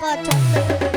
পছন্দ